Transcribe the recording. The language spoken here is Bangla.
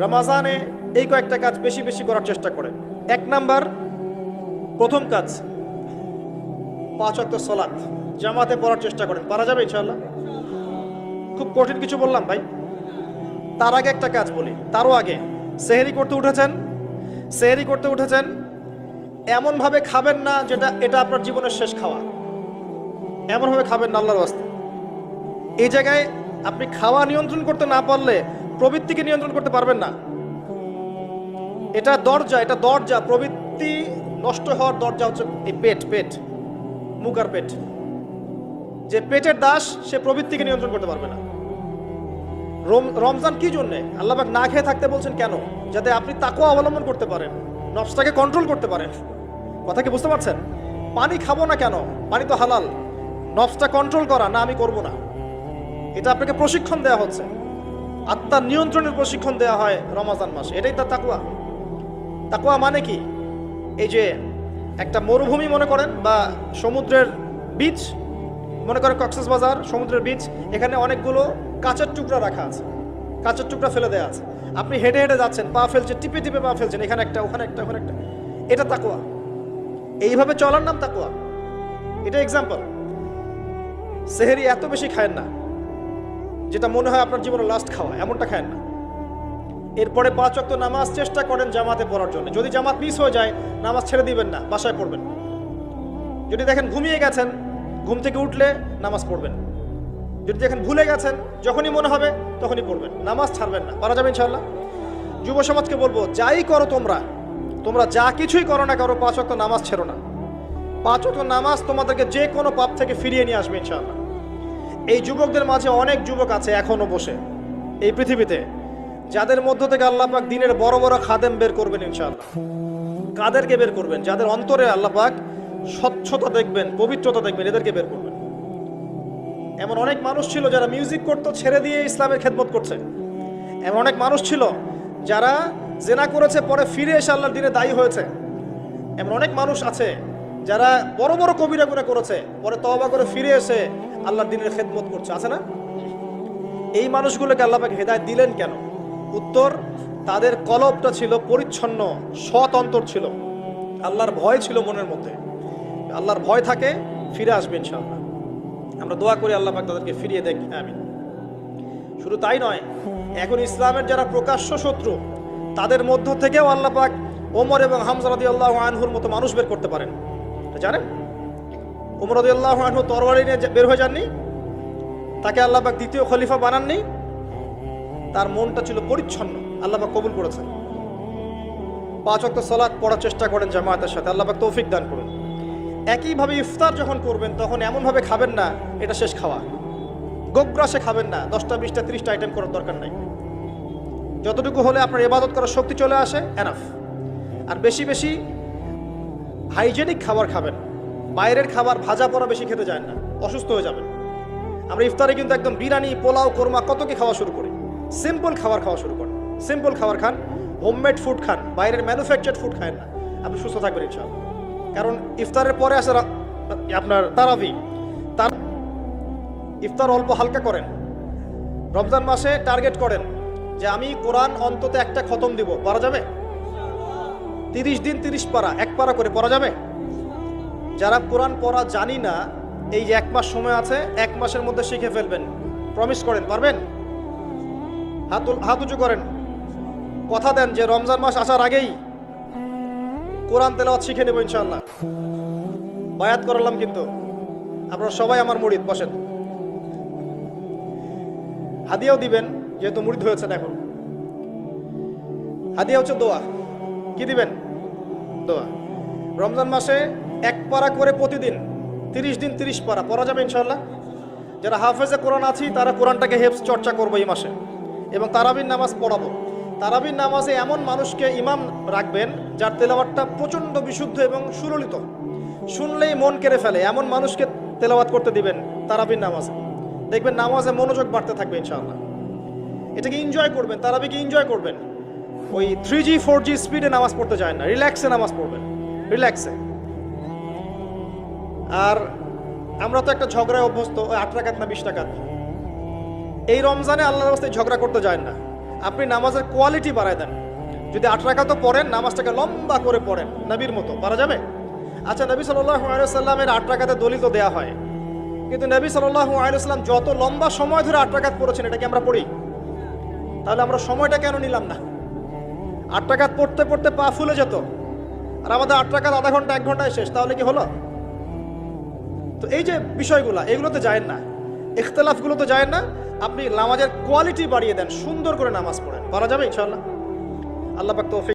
রমাজানে এই কয়েকটা কাজ বেশি বেশি করার চেষ্টা করে। এক নাম্বার, প্রথম কাজ, পাঁচ অক্ট সলাৎ, জামাতে পড়ার চেষ্টা করেন। পারা যাবে ইনশাল্লাহ খুব কঠিন কিছু বললাম ভাই। তার আগে একটা কাজ বলি। তারও আগে, সেহেরি করতে উঠেছেন, সেহেরি করতে উঠেছেন, এমনভাবে খাবেন না যেটা, এটা আপনার জীবনের শেষ খাওয়া। এমনভাবে খাবেন না আল্লাহর বাস্তে এই জায়গায় আপনি খাওয়া নিয়ন্ত্রণ করতে না পারলে প্রবৃত্তিকে নিয়ন্ত্রণ করতে পারবেন না। এটা দরজা এটা দরজা, প্রবৃত্তি নষ্ট হওয়ার দরজা হচ্ছে এই পেট পেট, মুখ আর পেট। যে পেটের দাস, সে প্রবৃত্তিকে নিয়ন্ত্রণ করতে পারবে না। রম- রমজান কি জন্যে? আল্লাহবাক না খেয়ে থাকতে বলছেন কেন? যাতে আপনি তাকেও অবলম্বন করতে পারেন, নফসটাকে কন্ট্রোল করতে পারেন। কথা কি বুঝতে পারছেন? পানি খাব না কেন? পানি তো হালাল। নফসটা কন্ট্রোল করা, না আমি করব না। এটা আপনাকে প্রশিক্ষণ দেওয়া হচ্ছে। আত্মার নিয়ন্ত্রণের প্রশিক্ষণ দেওয়া হয় রমাজান মাসে। এটাই তার তাকুয়া তাকুয়া মানে কি? এই যে একটা মরুভূমি মনে করেন বা সমুদ্রের বীচ, মনে করেন কক্সেস বাজার, সমুদ্রের বীচ, এখানে অনেকগুলো কাঁচের টুকরা রাখা আছে। কাঁচের টুকরা ফেলে দেওয়া আছে। আপনি হেঁটে হেঁটে যাচ্ছেন, পা ফেলছেন, টিপে টিপে পা ফেলছেন, এখানে একটা, ওখানে একটা ওখানে একটা। এটা তাকুয়া এইভাবে চলার নাম তাকুয়া এটা এক্সাম্পল সেহেরি এত বেশি খায়েন না। যেটা মনে হয় আপনার জীবনে লাস্ট খাওয়া, এমনটা খায় না। এরপরে পাঁচ অক্ত নামাজ চেষ্টা করেন জামাতে পড়ার জন্য। যদি জামাত মিস হয়ে যায়, নামাজ ছেড়ে দিবেন না, বাসায় পড়বেন যদি দেখেন ঘুমিয়ে গেছেন, ঘুম থেকে উঠলে নামাজ পড়বেন। যদি দেখেন ভুলে গেছেন, যখনই মনে হবে, তখনই পড়বেন। নামাজ ছাড়বেন না। পারা যাবে ইনশাল্লাহ যুব সমাজকে বলব, যাই করো তোমরা তোমরা যা কিছুই করো না করো পাঁচ অক্ত নামাজ ছেড়ো না। পাঁচ অক্ত নামাজ তোমাদেরকে যে কোনো পাপ থেকে ফিরিয়ে নিয়ে আসবে ইনশাল্লাহ এই যুবকদের মাঝে অনেক যুবক আছে এখনও বসে এই পৃথিবীতে, যাদের মধ্য থেকে আল্লাহ পাক দিনের বড় বড় খাদেম বের করবেন ইনশাআল্লাহ। কাদেরকে বের করবেন, যাদের অন্তরে আল্লাহ পাক স্বচ্ছতা দেখবেন, পবিত্রতা দেখবেন, এদেরকে বের করবেন। এমন অনেক মানুষ ছিল যারা মিউজিক করতো, ছেড়ে দিয়ে ইসলামের খেদমত করছে। এমন অনেক মানুষ ছিল যারা জেনা করেছে, পরে ফিরে এসে আল্লাহর দিনে দায়ী হয়েছে। এমন অনেক মানুষ আছে যারা বড় বড় কবিরা গুণা করেছে, পরে তওবা করে ফিরে এসে আল্লাহর দিনের খেদমত করছে, আছে না? এই মানুষগুলোকে আল্লাহ পাক হেদায়ত দিলেন কেন? উত্তর, তাদের কলবটা ছিল পরিচ্ছন্ন, সৎ অন্তর ছিল। আল্লাহর ভয় ছিল মনের মধ্যে। আল্লাহর ভয় থাকে, ফিরে আসবে ইনশাআল্লাহ। আমরা দোয়া করি আল্লাহ পাক তাদেরকে ফিরিয়ে দেখ আমি শুধু তাই নয়, এখন ইসলামের যারা প্রকাশ্য শত্রু, তাদের মধ্য থেকেও আল্লাহ পাক ওমর এবং হামজা রাদিয়াল্লাহু আনহুর মতো মানুষ বের করতে পারেন। জানেন? ওমর রাদিয়াল্লাহু আনহু তরবারি নিয়ে বের হয়ে যাননি? তাকে আল্লাহবাক দ্বিতীয় খলিফা বানাননি? তার মনটা ছিল পরিচ্ছন্ন। আল্লাহবাক কবুল করেছেন। পাঁচ অক্ত সলাৎ পড়ার চেষ্টা করেন জামায়াতের সাথে। আল্লাহ পাক তৌফিক দান করুন। একইভাবে ইফতার যখন করবেন, তখন এমনভাবে খাবেন না, এটা শেষ খাওয়া। গোগ্রাসে খাবেন না। দশটা, বিশটা, ত্রিশটা আইটেম করার দরকার নাই। যতটুকু হলে আপনার ইবাদত করার শক্তি চলে আসে এনাফ আর বেশি বেশি হাইজেনিক খাবার খাবেন। বাইরের খাবার ভাজা পড়া বেশি খেতে যায় না, অসুস্থ হয়ে যাবেন। আমরা ইফতারে কিন্তু একদম বিরিয়ানি, পোলাও, কোরমা, কত কি খাওয়া শুরু করি। সিম্পল খাবার খাওয়া শুরু করেন। সিম্পল খাবার খান হোমমেড ফুড খান, বাইরের ম্যানুফ্যাকচার্ড ফুড খায় না। আপনি সুস্থ থাকবেন ইনশাআল্লাহ। কারণ ইফতারের পরে আসে আপনার তারাবি। তার ইফতার অল্প হালকা করেন। রমজান মাসে টার্গেট করেন যে আমি কোরআন অন্তত একটা খতম দিব। পারা যাবে? তিরিশ দিন তিরিশ পারা, এক পারা করে পড়া যাবে? যারা কোরআন পড়া জানি না, এই যে এক মাস সময় আছে, এক মাসের মধ্যে শিখে ফেলবেন। প্রমিস করেন, পারবেন? হাত হাত উঁচু করেন। কথা দেন যে রমজান মাস আসার আগেই কোরআন তেলাওয়াত শিখে নেব ইনশাল্লাহ বায়াত করালাম কিন্তু। আপনারা সবাই আমার মুড়িদ বসেন। হাদিয়াও দিবেন, যেহেতু মুড়িদ হয়েছেন এখন। হাদিয়া হচ্ছে দোয়া। কি দিবেন? দোয়া। রমজান মাসে এক পারা করে প্রতিদিন, তিরিশ দিন তিরিশ পারা পড়া যাবে ইনশাল্লাহ যারা হাফেজে কোরআন আছি, তারা কোরআনটাকে হেফস চর্চা করব এই মাসে। এবং তারাবির নামাজ পড়াবো। তারাবির নামাজে এমন মানুষকে ইমাম রাখবেন, যার তেলাওয়াতটা প্রচণ্ড বিশুদ্ধ এবং সুললিত। শুনলেই মন কেড়ে ফেলে, এমন মানুষকে তেলাওয়াত করতে দিবেন তারাবির নামাজে। দেখবেন নামাজে মনোযোগ বাড়তে থাকবে ইনশাআল্লাহ। এটাকে এনজয় করবেন, তারাবিকে এনজয় করবেন। ওই থ্রি জি ফোর জি স্পিডে নামাজ পড়তে যায় না। রিল্যাক্সে নামাজ পড়বেন। রিল্যাক্সে। আর আমরা তো একটা ঝগড়ায় অভ্যস্ত, ওই আট টাকাত না বিশ টাকাত এই রমজানে আল্লাহর রাস্তায় ঝগড়া করতে যায় না। আপনি নামাজের কোয়ালিটি বাড়ায় দেন। যদি আট রাকাতও পড়েন, নামাজটাকে লম্বা করে পড়েন, নবীর মতো, পারা যাবে? আচ্ছা নবী সাল্লামের আট রাকাতে দলিত দেওয়া হয়। কিন্তু নবী সাল্লাম যত লম্বা সময় ধরে আট রাকাত পড়েছেন, এটা কি আমরা পড়ি? তাহলে আমরা সময়টা কেন নিলাম না? আট টাকাত পড়তে পড়তে পা ফুলে যেত, আর আমাদের আট টাকাত আধা ঘণ্টা, এক ঘন্টায় শেষ, তাহলে কি হলো? তো এই যে বিষয়গুলো, এগুলোতে যায় না। ইখতলাফগুলো তো যায় না। আপনি নামাজের কোয়ালিটি বাড়িয়ে দেন, সুন্দর করে নামাজ পড়েন। পারা যাবে ইনশাল্লাহ আল্লাহ পাক তৌফিক